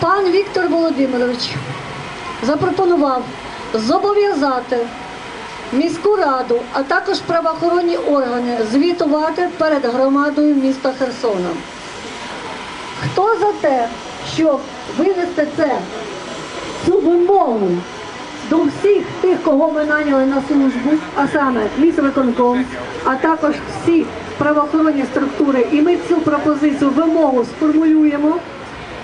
Пан Віктор Володимирович запропонував зобов'язати міську раду, а також правоохоронні органи звітувати перед громадою міста Херсона. Хто за те, щоб винести це, цю вимогу до всіх тих, кого ми наняли на службу, а саме міськвиконком, а також всі правоохоронні структури, і ми цю пропозицію вимогу сформулюємо.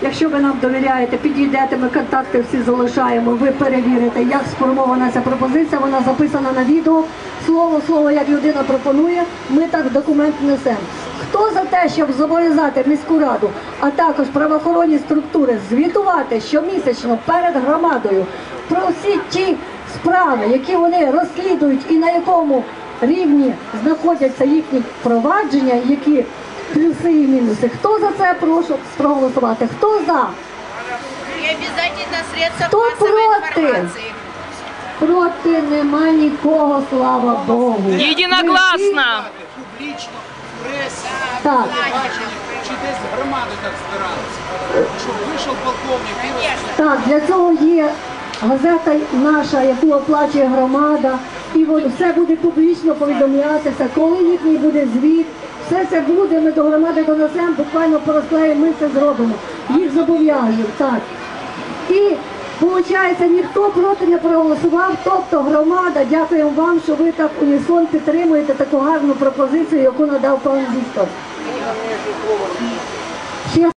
Якщо ви нам довіряєте, підійдете, ми контакти всі залишаємо, ви перевірите, як сформована ця пропозиція, вона записана на відео. Слово слово, як людина пропонує, ми так документ несемо. Хто за те, щоб зобов'язати міську раду, а також правоохоронні структури звітувати щомісячно перед громадою про всі ті справи, які вони розслідують і на якому рівні знаходяться їхні провадження, які плюси і мінуси. Хто за це прошу проголосувати? Хто за? И обязательно средства Кто массовой против? информации. Проти нема нікого, слава Богу. Єдиногласно. Публічно, в пресі, Так. чи десь громади так збиралися. Щоб вийшов полковник. Так, для цього є газета наша, яку оплачує громада, і все буде публічно повідомлятися, коли їхній буде звіт. Все це буде, ми до громади донесемо, буквально порозклеїмо, ми це зробимо. Їх зобов'яжемо, так. І виходить, ніхто проти не проголосував, тобто громада, дякуємо вам, що ви так унісон підтримуєте таку гарну пропозицію, яку надав пан Віктор.